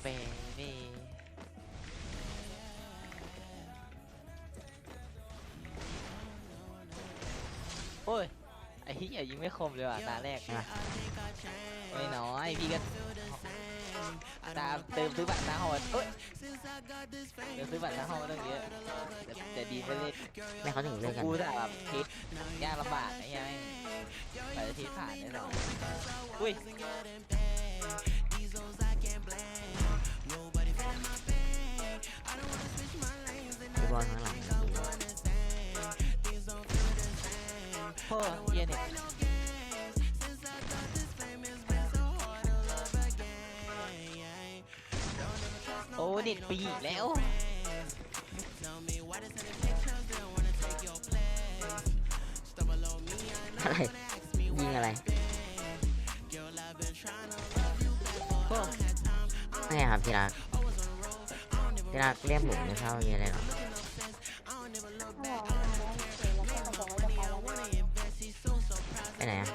เบนี่โอ้ย ไอ้เหี้ยยิงไม่คมเลยว่ะตาแรกอะไม่น้อยพี่ก็ตามเติมซื้อบัตรตาหดเอ้ยเติมซื้อบัตรตาหดตั้งเยอะแต่แต่ดีไม่เล่นไม่เขาถึงเลิกกันกูแต่แบบทิศยากลำบากไอ้เหี้ยแม่งแต่ละทิศผ่านได้หรออุ้ย เฮ้อเหี้ยเนี่ยโอ้เด็ดไปอีกแล้ว อะไร ยิงอะไรโอ้ไม่ครับที่รักที่รักเรียกผมไม่เข้ามีอะไรหรอ ไปไหนอะ